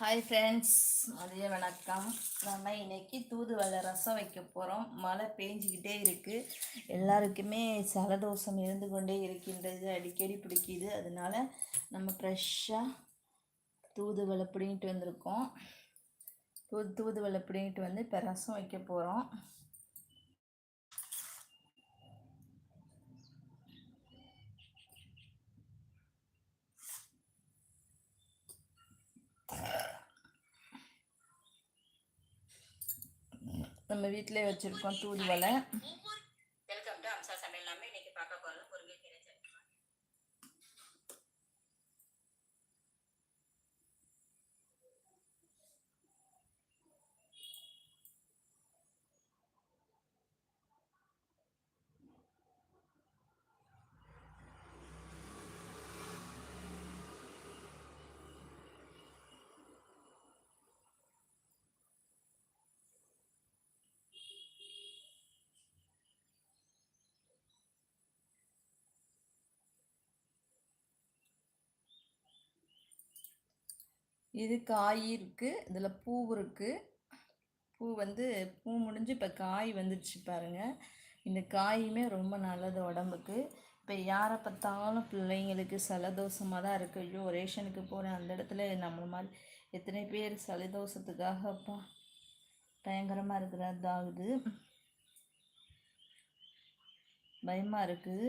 Hi friends மதிய வணக்கம். நம்ம இன்னைக்கு தூதுவளை ரசம் வைக்க போகிறோம் மழை பேஞ்சிக்கிட்டே இருக்குது எல்லாருக்குமே சலதோஷம் இருந்து கொண்டே இருக்கின்றது. அடிக்கடி பிடிக்கிது. அதனால நம்ம ஃப்ரெஷ்ஷாக தூதுவளை பிடிங்கிட்டு வந்திருக்கோம். தூ தூதுவளை பிடிங்கிட்டு வந்து இப்போ ரசம் வைக்க போகிறோம் நம்ம வீட்டிலே வச்சுருக்கோம் தூதுவலை இது காய் இருக்குது இதில் பூ இருக்குது பூ வந்து பூ முடிஞ்சு இப்போ காய் வந்துடுச்சு பாருங்கள் இந்த காயுமே ரொம்ப நல்லது உடம்புக்கு. இப்போ யாரை பார்த்தாலும் பிள்ளைங்களுக்கு சலதோஷமாக தான் இருக்குது ஐயோ ரேஷனுக்கு போகிறேன் அந்த இடத்துல நம்மள மாதிரி எத்தனை பேர் சலதோஷத்துக்காக அப்பா பயங்கரமாக இருக்கிறதாகுது. பயமாக இருக்குது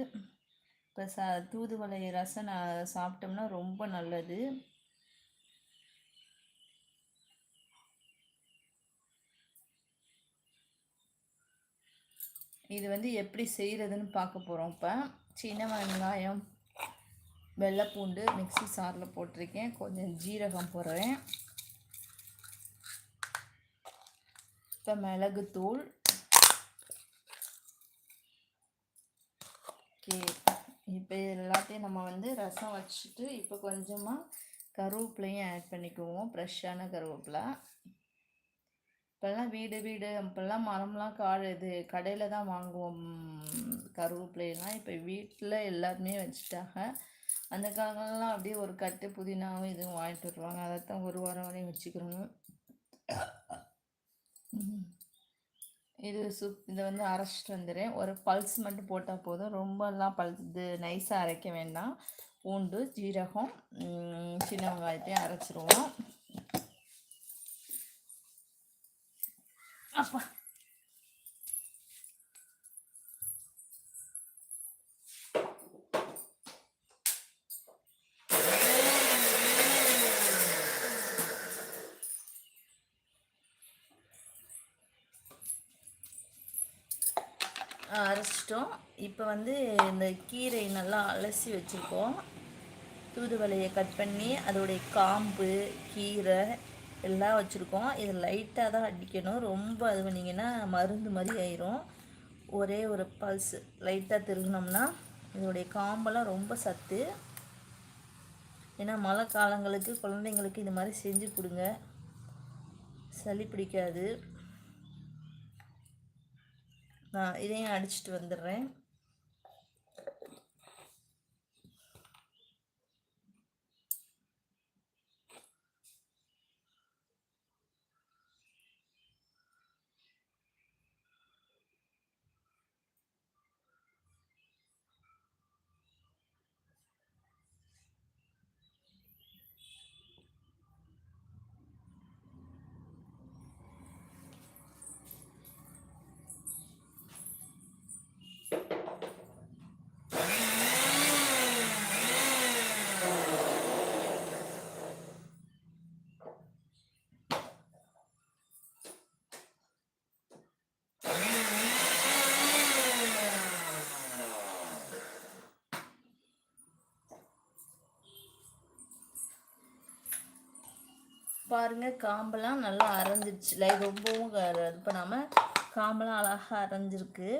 இப்போ ச தூதுவளை ரசம் நான் சாப்பிட்டோம்னா ரொம்ப நல்லது. இது வந்து எப்படி செய்கிறதுன்னு பார்க்க போகிறோம் இப்போ சின்ன வெங்காயம் வெள்ளைப்பூண்டு மிக்ஸி சாரில் போட்டிருக்கேன். கொஞ்சம் ஜீரகம் போடுறேன். இப்போ மிளகுத்தூள். ஓகே. இப்போ எல்லாத்தையும் நம்ம வந்து ரசம் வச்சுட்டு இப்போ கொஞ்சமாக கருவேப்பிலையும் ஆட் பண்ணிக்குவோம். ஃப்ரெஷ்ஷான கருவேப்பிலை. இப்போல்லாம் வீடு வீடு. அப்போல்லாம் மரம்லாம் காடு இது கடையில் தான் வாங்குவோம். கருவேப்பிலையெல்லாம் இப்போ வீட்டில் எல்லாருமே வச்சுட்டாங்க. அந்த காலங்கள்லாம் அப்படியே ஒரு கட்டு புதினாவும் இதுவும் வாங்கிட்டு வருவாங்க. அதைத்தான் ஒரு வாரம் வரையும் வச்சுக்கிறோம். இது சுப் இதை வந்து அரைச்சிட்டு வந்துடுறேன். ஒரு பல்ஸ் மட்டும் போட்டால் போதும். ரொம்பலாம் பல்ஸ் இது நைஸாக அரைக்க வேண்டாம். பூண்டு ஜீரகம் சின்ன வெங்காயத்தையும் அரைச்சிருவோம். அப்பா. அரைச்சிட்டோம். இப்போ வந்து இந்த கீரை நல்லா அலசி வச்சுருக்கோம். தூதுவலையை கட் பண்ணி அதோடைய காம்பு கீரை எல்லாம் வச்சுருக்கோம். இது லைட்டாக தான் அடிக்கணும். ரொம்ப அது பண்ணிங்கன்னா மருந்து மாதிரி ஆயிரும். ஒரே ஒரு பல்ஸ் லைட்டாக திருகினோம்னா இதோடைய காம்பெல்லாம் ரொம்ப சத்து. ஏன்னா மழை காலங்களுக்கு குழந்தைங்களுக்கு இது மாதிரி செஞ்சு கொடுங்க. சளி பிடிக்காது. நான் இதையும் அடிச்சிட்டு வந்துடுறேன். பாருங்கள் காம்பெல்லாம் நல்லா அரைஞ்சிருச்சு. லைக் ரொம்பவும் இது பண்ணாமல் காம்பெல்லாம் அழகாக அரைஞ்சிருக்கு.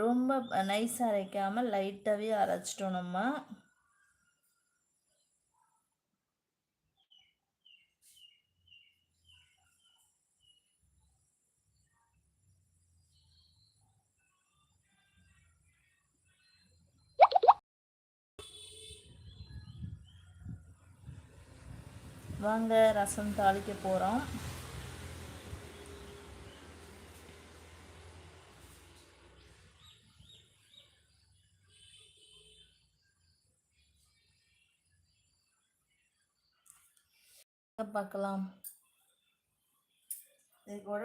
ரொம்ப நைஸாக அரைக்காமல் லைட்டாகவே அரைச்சிட்டோம் நம்ம. வாங்க ரசம் தாளிக்க போகிறோம் பார்க்கலாம். இது கூட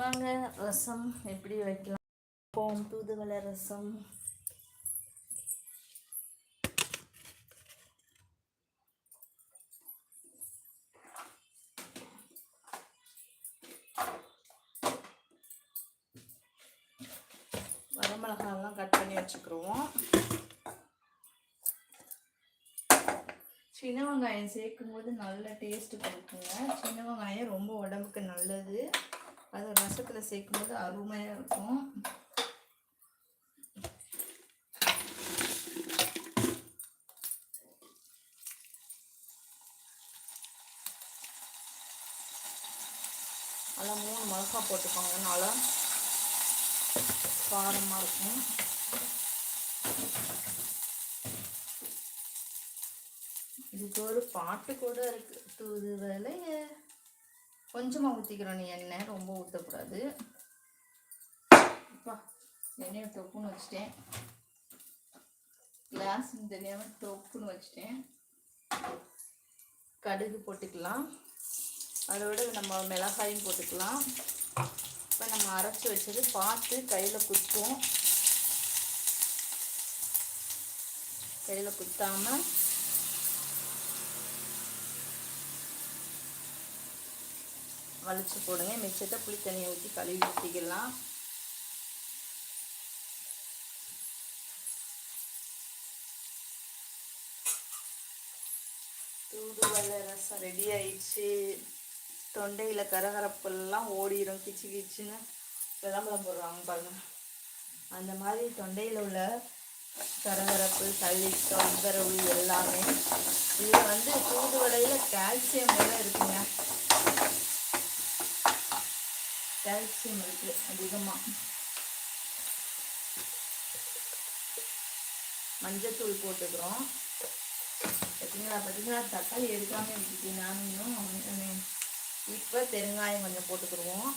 வாங்க ரசம் எப்படி வைக்கலாம்? போம் தூதுவளை ரசம். வரமிளகாலாம் கட் பண்ணி வச்சுக்கிருவோம். சின்ன வெங்காயம் சேர்க்கும் போது நல்ல டேஸ்ட் கொடுக்குங்க. சின்ன வெங்காயம் ரொம்ப உடம்புக்கு நல்லது. அது ரசத்தில் சேர்க்கும்போது அருமையாக இருக்கும். அதில் மூணு மிளகா போட்டுக்கோங்க. நல்லா காரமாக இருக்கும். இதுக்கு ஒரு பாட்டு கூட இருக்கு. தூது வேலையை கொஞ்சமாக ஊற்றிக்கிறோம் நீ எண்ணெய் ரொம்ப ஊற்றக்கூடாது அப்பா எண்ணெயை தொப்புன்னு வச்சுட்டேன். கிளாஸ் தெரியாமல் தொப்புன்னு வச்சுட்டேன். கடுகு போட்டுக்கலாம். அதோட நம்ம மிளகாயும் போட்டுக்கலாம். இப்போ நம்ம அரைச்சி வச்சது பார்த்து கையில் குத்துவோம். கையில் குத்தாமல் வலிச்சு போடுங்க. மிச்சத்தை புளி தண்ணியை ஊற்றி கழுவி ஊற்றிக்கலாம் தூதுவளை ரசம் ரெடி ஆயிடுச்சு. தொண்டையில் கரகரப்பெல்லாம் ஓடிடும் கிச்சு கிச்சுன்னு விளம்பரம் போடுறாங்க பாருங்க. அந்த மாதிரி தொண்டையில் உள்ள கரகரப்பு சளி தொந்தரவு எல்லாமே இதில் வந்து தூதுவளையில் கால்சியம் எல்லாம் இருக்குங்க. கால்சியம் இருக்குது அதிகமாக மஞ்சத்தூள் போட்டுக்கிறோம். பார்த்தீங்களா பார்த்தீங்களா தக்காளி எடுக்காமல் இருக்குது நானும் இன்னும் இப்போ பெருங்காயம் கொஞ்சம் போட்டுக்கிடுவோம்.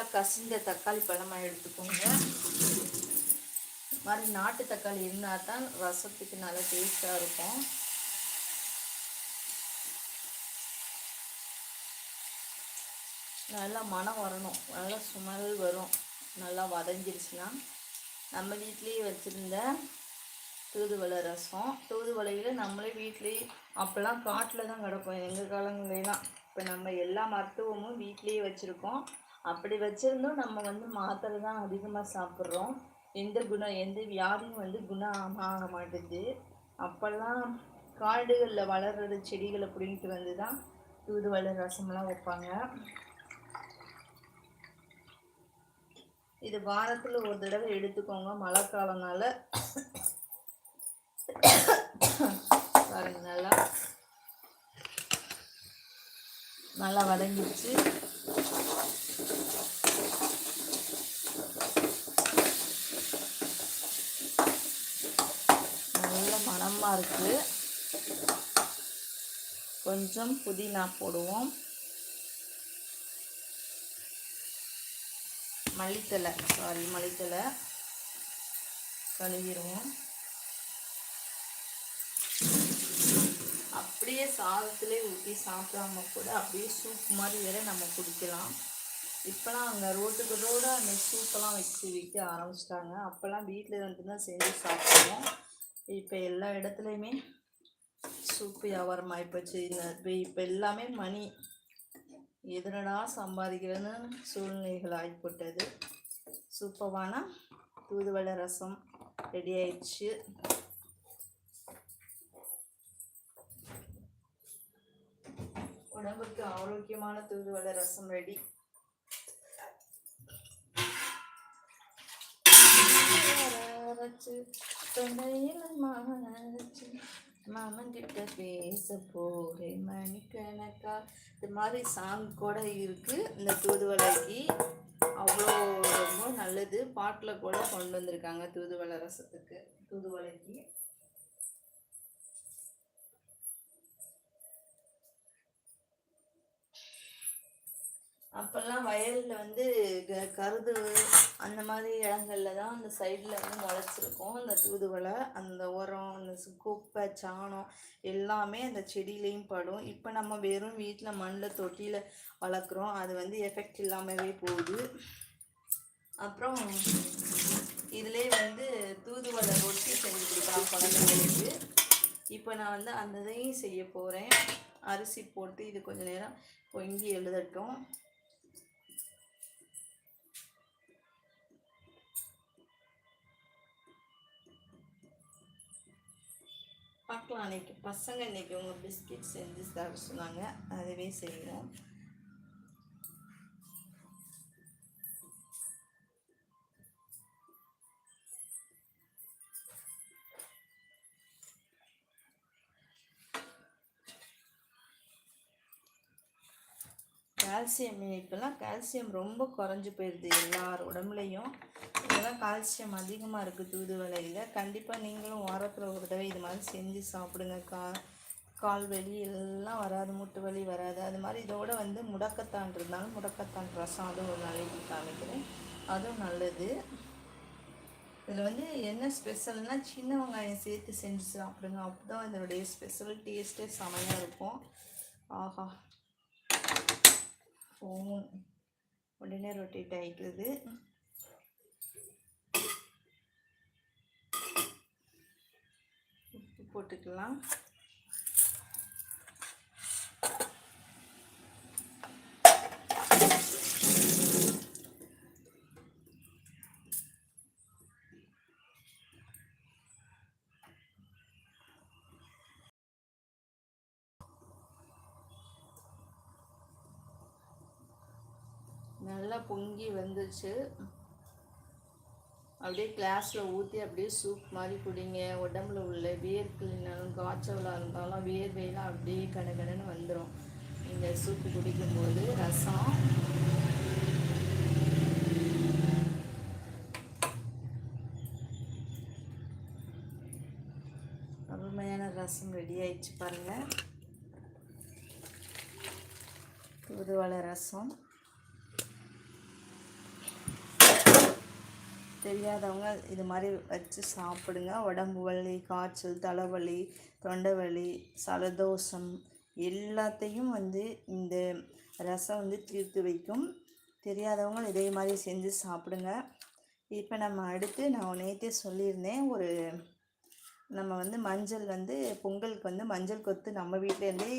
நல்லா கசிந்த தக்காளி பழமாக எடுத்துக்கோங்க. மாதிரி நாட்டு தக்காளி இருந்தால் தான் ரசத்துக்கு நல்லா டேஸ்ட்டாக இருக்கும். நல்லா மனம் வரணும். நல்லா சுமல் வரும். நல்லா வதஞ்சிருச்சுன்னா நம்ம வீட்லேயே வச்சுருந்த தூதுவளை ரசம். தூதுவளையில் நம்மளே வீட்லேயே அப்போல்லாம் காட்டில் தான் கிடக்கும். எங்கள் காலங்களெல்லாம். இப்போ நம்ம எல்லா மருத்துவமும் வீட்லேயே வச்சுருக்கோம். அப்படி வச்சுருந்தும் நம்ம வந்து மாத்திரை தான் அதிகமாக சாப்பிட்றோம். எந்த குணம் எந்த வியாதியும் வந்து குணம் ஆக மாட்டேது. அப்போல்லாம் காடுகளில் வளர்கிற செடிகளை பிடிங்கிட்டு வந்து தான் தூதுவளை ரசம்லாம் வைப்பாங்க. இது வாரத்தில் ஒரு தடவை எடுத்துக்கோங்க மழை காலம்னால. பாருங்க நல்லா நல்லா வதங்கிடுச்சு. நல்ல இருக்குது கொஞ்சம் புதினா போடுவோம். மல்லித்தலை சாரி மல்லித்தலை கழுவிடுவோம். அப்படியே சாதத்திலே ஊற்றி சாப்பிடாம கூட அப்படியே சூப் மாதிரி வேற நம்ம குடிக்கலாம். இப்போலாம் அங்கே ரோட்டுக்கு ரோடு அந்த சூப்பெல்லாம் வச்சு விற்க ஆரம்பிச்சிட்டாங்க. அப்போல்லாம் வீட்டில் இருந்து தான் செஞ்சு சாப்பிடுவோம். இப்போ எல்லா இடத்துலையுமே சூப்பு வியாபாரம் ஆகிப்போச்சு இந்த இப்போ எல்லாமே மணி எதனடா சம்பாதிக்கிறேன்னு சூழ்நிலைகள் ஆகிப்போட்டது சூப்பரான தூதுவளை ரசம் ரெடி ஆயிடுச்சு. உடம்புக்கு ஆரோக்கியமான தூதுவளை ரசம் ரெடி அரைச்சு தொண்டையில் மாமன் மாமன் கிட்ட பேச போறேன் மணிக்கணக்கா. இது மாதிரி சாங் கூட இருக்குது இந்த தூதுவளைக்கு அவ்வளோ ரொம்ப நல்லது. பாட்டில் கூட கொண்டு வந்திருக்காங்க தூதுவளை ரசத்துக்கு. தூதுவளைக்கு. அப்போல்லாம் வயலில் வந்து க- கருது அந்த மாதிரி இடங்கள்ல தான் அந்த சைடில் வந்து முளைச்சிருக்கும். அந்த தூதுவளை அந்த உரம் அந்த குப்பை சாணம் எல்லாமே அந்த செடியிலையும் படும். இப்போ நம்ம வெறும் வீட்டில் மண்ணில் தொட்டியில் வளர்க்குறோம். அது வந்து எஃபெக்ட் இல்லாமவே போகுது. அப்புறம் இதிலே வந்து தூதுவளை ரொட்டி செஞ்சு கொடுக்கலாம் குழந்தைங்களுக்கு. இப்போ நான் வந்து அந்த இதையும் செய்ய போகிறேன் அரிசி போட்டு இது கொஞ்சம் நேரம் பொங்கி எழுதட்டும். பார்க்கலாம். அன்னைக்கு பசங்க இன்னைக்கு உங்கள் பிஸ்கெட் செஞ்சு தர சொன்னாங்க. அதுவே செய்வோம். கால்சியம் இப்போல்லாம் கால்சியம் ரொம்ப குறைஞ்சி போயிடுது எல்லார் உடம்புலையும். இதெல்லாம் கால்சியம் அதிகமாக இருக்குது தூதுவளையில். கண்டிப்பாக நீங்களும் வாரத்தில் ஒரு தடவை இது மாதிரி செஞ்சு சாப்பிடுங்க. கா கால் வலி எல்லாம் வராது மூட்டு வலி வராது. அது மாதிரி இதோட வந்து முடக்கத்தான் இருந்தாலும் முடக்கத்தான் ரசம். அதுவும் ஒரு நாளைக்கு காமிக்கிறேன். அதுவும் நல்லது. இதில் வந்து என்ன ஸ்பெஷல்னால் சின்ன வெங்காயம் சேர்த்து செஞ்சு சாப்பிடுங்க. அப்போ தான் இதனுடைய ஸ்பெஷல் டேஸ்ட்டே செமையாக இருக்கும். ஆஹா. ஃபோன் உடனே ரொட்டேட் ஆகிக்குது போட்டுக்கலாம். நல்லா பொங்கி வந்துச்சு அப்படியே கிளாஸில் ஊற்றி அப்படியே சூப் மாதிரி குடிங்க. உடம்புல உள்ள வேர்க்குனாலும் காய்ச்சலாக இருந்தாலும் வியர்வையெல்லாம் அப்படியே கடகடன்னு வந்துடும் இந்த சூப்பு குடிக்கும்போது ரசம். அருமையான ரசம் ரெடி ஆயிடுச்சு பாருங்கள் தூதுவளை ரசம். தெரியாதவங்க இது மாதிரி வச்சு சாப்பிடுங்க. உடம்பு வலி காய்ச்சல் தலைவலி தொண்டை வலி சலதோஷம் எல்லாத்தையும் வந்து இந்த ரசம் வந்து தீர்த்து வைக்கும். தெரியாதவங்க இதே மாதிரி செஞ்சு சாப்பிடுங்க. இப்போ நம்ம அடுத்து நான் நேற்றே சொல்லியிருந்தேன். ஒரு நம்ம வந்து மஞ்சள் வந்து பொங்கலுக்கு வந்து மஞ்சள் கொத்து நம்ம வீட்டிலேருந்தே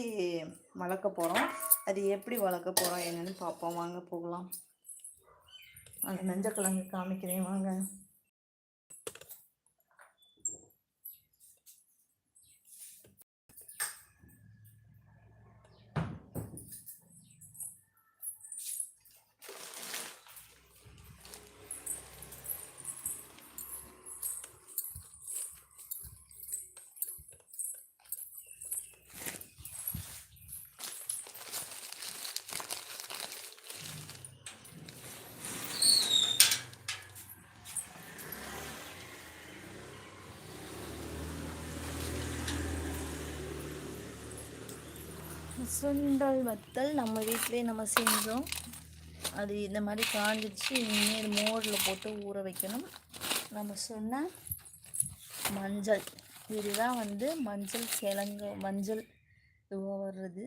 வளர்க்க போகிறோம் அது எப்படி வளர்க்க போகிறோம் என்னென்னு பார்ப்போம் வாங்க போகலாம். அந்த நெஞ்சக்கிழங்கு காமிக்கிறேன் வாங்க. சுண்டல் வத்தல் நம்ம வீட்டிலே நம்ம செஞ்சோம். அது இந்த மாதிரி காஞ்சிடுச்சு இனிமேல் மோரில் போட்டு ஊற வைக்கணும். நம்ம சொன்ன மஞ்சள். இதுதான் வந்து மஞ்சள் கிழங்கு மஞ்சள் இதுவாக வர்றது.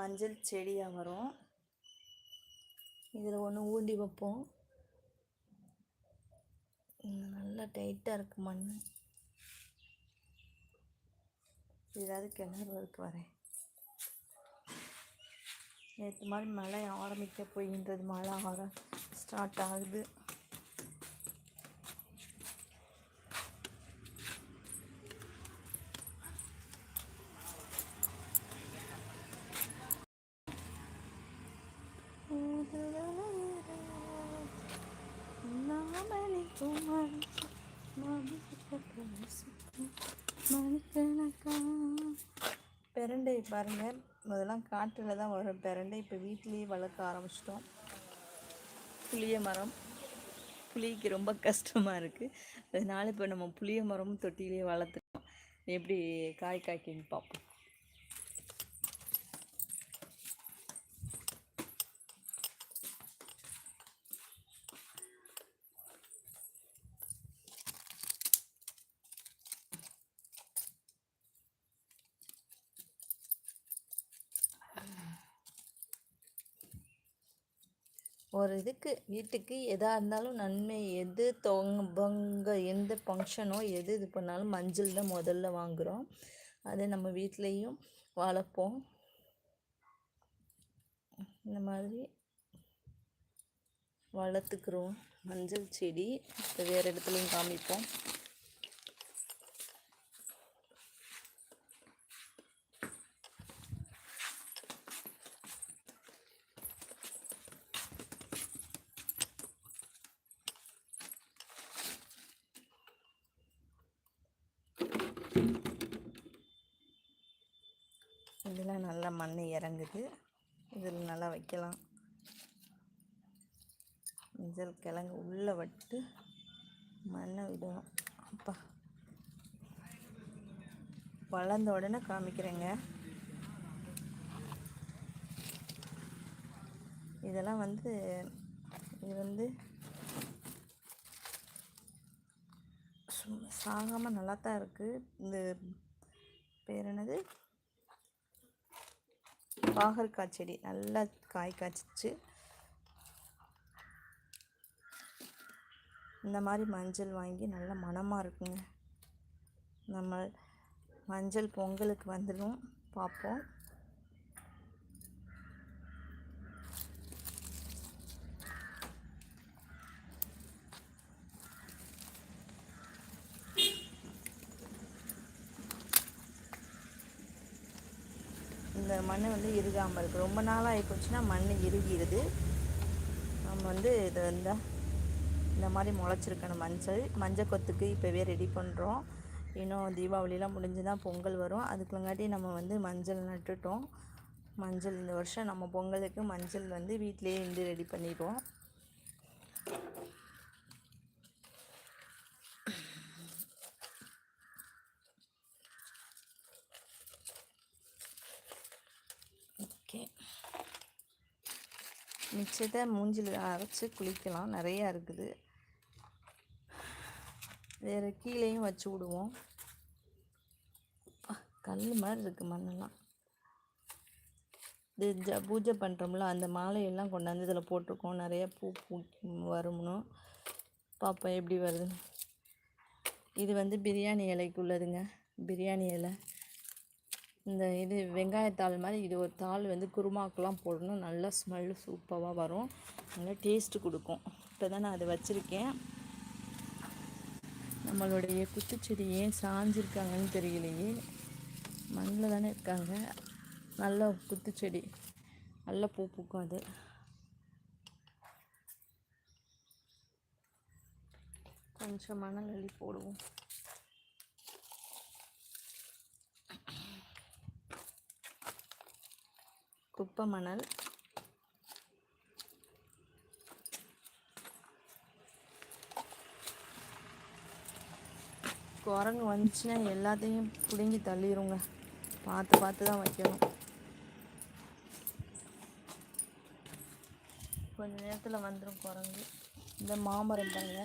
மஞ்சள் செடியாக வரும். இதில் ஒன்று ஊண்டி வைப்போம். நல்லா டைட்டாக இருக்கு மண். ஏதாவது கிணறு வரேன். நேற்று மாதிரி மழை ஆரம்பிக்க போகின்றது மழை ஆர ஸ்டார்ட் ஆகுது. பெரண்டை பாருங்கள் முதலாம் காட்டில் தான் வரும் பெரண்டை. இப்போ வீட்டிலேயே வளர்க்க ஆரம்பிச்சிட்டோம். புளிய மரம். புளிக்கு ரொம்ப கஷ்டமாக இருக்குது அதனால் இப்போ நம்ம புளிய மரமும் தொட்டிலேயே வளர்த்துட்டோம். எப்படி காய் காய்க்குன்னு பார்ப்போம் ஒரு இதுக்கு வீட்டுக்கு எதாக இருந்தாலும் நன்மை எது தொங்க பொங்க எந்த ஃபங்க்ஷனோ எது இது பண்ணாலும் மஞ்சள் தான் முதல்ல வாங்குகிறோம் அதை நம்ம வீட்லேயும் வளர்ப்போம். இந்த மாதிரி வளர்த்துக்கிறோம். மஞ்சள் செடி இப்போ வேறு இடத்துலையும் காமிப்போம் இதெல்லாம் நல்லா மண் இறங்குது. இதில் நல்லா வைக்கலாம். மஞ்சள் கிழங்கு உள்ளே விட்டு மண்ணை விடணும். அப்பா. வளர்ந்த உடனே காமிக்கிறேங்க. இதெல்லாம் வந்து இது வந்து சாகாமல் நல்லா தான் இருக்குது இந்த பேர் என்னது? பாகற்காய் செடி நல்லா காய் காய்ச்சிச்சு. இந்த மாதிரி மஞ்சள் வாங்கி நல்ல மணமாக இருக்குங்க. நம்ம மஞ்சள் பொங்கலுக்கு வந்துடும். பார்ப்போம். மண் வந்து இறுகாமல் இருக்குது ரொம்ப நாளாக ஆகிப்போச்சுன்னா மண் இறுகிடுது நம்ம வந்து இதை வந்து இந்த மாதிரி முளைச்சிருக்கணும் மஞ்சள். மஞ்சள் கொத்துக்கு இப்போவே ரெடி பண்ணுறோம் இன்னும் தீபாவளிலாம் முடிஞ்சு தான் பொங்கல் வரும். அதுக்குள்ளங்காட்டி நம்ம வந்து மஞ்சள் நட்டுட்டோம். மஞ்சள் இந்த வருஷம் நம்ம பொங்கலுக்கு மஞ்சள் வந்து வீட்டிலேயே இருந்து ரெடி பண்ணிடுவோம் ஓகே மிச்சத்தை மூஞ்சில் அரைச்சி குளிக்கலாம். நிறையா இருக்குது. வேறு கீழேயும் வச்சு விடுவோம். கல் மாதிரி இருக்குது மண்ணெல்லாம். இது ஜ பூஜை பண்ணுறோம்ல அந்த மாலையெல்லாம் கொண்டாந்து இதில் போட்டிருக்கோம். நிறைய பூ பூ வரும்னு. பார்ப்போம் எப்படி வருது இது வந்து பிரியாணி இலைக்கு உள்ளதுங்க பிரியாணி இலை. இந்த இது வெங்காயத்தாள் மாதிரி இது ஒரு தாள் வந்து குருமாக்கெலாம் போடணும். நல்லா ஸ்மெல்லு சூப்பராக வரும். நல்லா டேஸ்ட்டு கொடுக்கும். இப்போ தான் நான் அதை வச்சுருக்கேன். நம்மளுடைய குத்துச்செடி ஏன் சாஞ்சிருக்காங்கன்னு தெரியலையே. மண்ணில் தானே இருக்காங்க. நல்ல குத்துச்செடி. நல்ல பூ பூக்கும் அது. கொஞ்சம் மணல் அள்ளி போடுவோம். குப்பை மணல் குரங்கு வந்துச்சுன்னா எல்லாத்தையும் பிடுங்கி தள்ளிடுங்க பார்த்து பார்த்து தான் வைக்கணும். கொஞ்ச நேரத்தில் வந்துடும் குரங்கு. இந்த மாமரம் பாருங்க.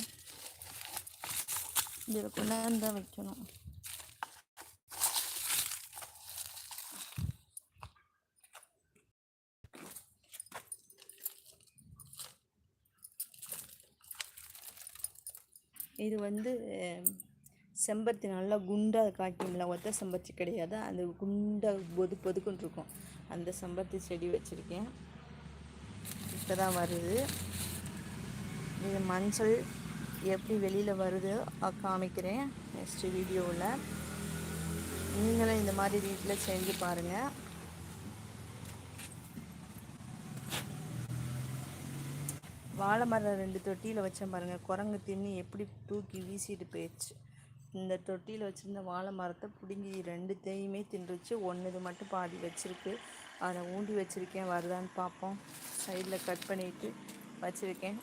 இதில் கொண்டாந்து தான் வைக்கணும். இது வந்து செம்பருத்தி நல்லா குண்டாக காய்க்கும்ல ஒத்த செம்பருத்தி கிடையாது. அந்த குண்டாக பொது பொதுக்குன்னு இருக்கும். அந்த செம்பருத்தி செடி வச்சுருக்கேன். இப்போ தான் வருது. இது மஞ்சள் எப்படி வெளியில் வருது காமிக்கிறேன். நெக்ஸ்ட் வீடியோவில் நீங்களும் இந்த மாதிரி வீட்டில் செஞ்சு பாருங்கள் வாழை மரம் ரெண்டு தொட்டியில் வச்சேன் பாருங்கள் குரங்கு தின்னு எப்படி தூக்கி வீசிட்டு போயிடுச்சு. இந்த தொட்டியில் வச்சுருந்த வாழை மரத்தை பிடுங்கி ரெண்டுத்தையுமே தின்றுச்சு. ஒன்று இது மட்டும் பாதி வச்சுருக்கு. அதை ஊண்டி வச்சுருக்கேன். வருதான்னு பார்ப்போம் சைடில் கட் பண்ணிட்டு வச்சுருக்கேன்.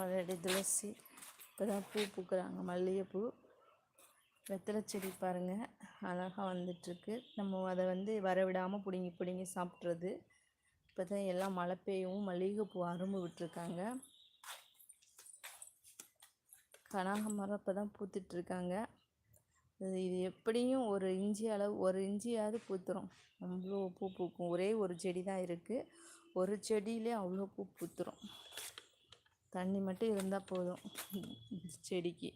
மல்லடி துளசி. இப்போ தான் பூ பூக்குறாங்க. மல்லிகைப்பூ. வெத்தலை செடி பாருங்கள் அழகாக வந்துட்டுருக்கு. நம்ம அதை வந்து வரவிடாமல் பிடுங்கி பிடுங்கி சாப்பிட்றது. இப்போ தான் எல்லாம் மழை பெய்யவும் மல்லிகைப்பூ அரும்பு விட்டுருக்காங்க. கனகாமரம் இப்போ தான் பூத்துட்ருக்காங்க இது இது எப்படியும் ஒரு இஞ்சி அளவு ஒரு இஞ்சியாவது பூத்துரும். அவ்வளோ பூ பூக்கும். ஒரே ஒரு செடி தான் இருக்குது ஒரு செடியிலே அவ்வளோ பூ பூத்துரும். தண்ணி மட்டும் இருந்தால் போதும். செடிக்கு.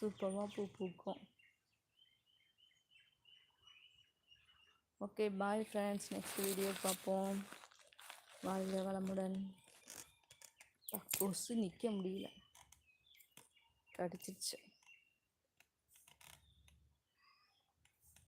சூப்பராக பூ பூக்கும். Okay bye friends next video பார்ப்போம். வாழ்க வளமுடன். கொசு நிற்க முடியல. கடிச்சிருச்சு.